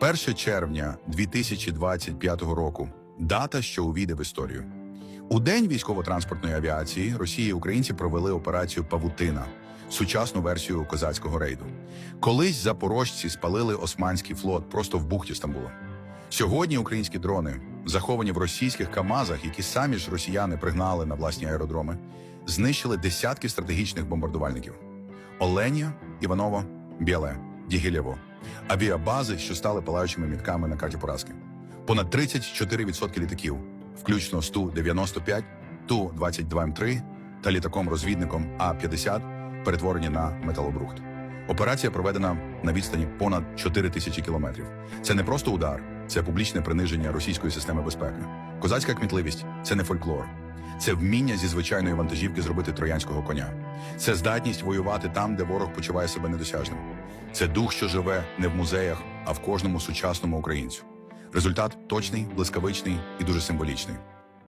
1 червня 2025 року дата, що увійде в історію. У день військово-транспортної авіації Росії і українці провели операцію Павутина, сучасну версію козацького рейду. Колись запорожці спалили османський флот просто в бухті Стамбула. Сьогодні українські дрони, заховані в російських КАМАЗах, які самі ж росіяни пригнали на власні аеродроми, знищили десятки стратегічних бомбардувальників: Оленя, Іваново, Біле, Дігілєво, авіабази, що стали палаючими мітками на карті поразки. Понад 34% літаків, включно з Ту-95, Ту-22М3 та літаком-розвідником А-50, перетворені на металобрухт. Операція проведена на відстані понад 4 тисячі кілометрів. Це не просто удар, це публічне приниження російської системи безпеки. Козацька кмітливість це не фольклор, це вміння зі звичайної вантажівки зробити троянського коня. Це здатність воювати там, де ворог почуває себе недосяжним. Це дух, що живе не в музеях, а в кожному сучасному українцю. Результат точний, блискавичний і дуже символічний.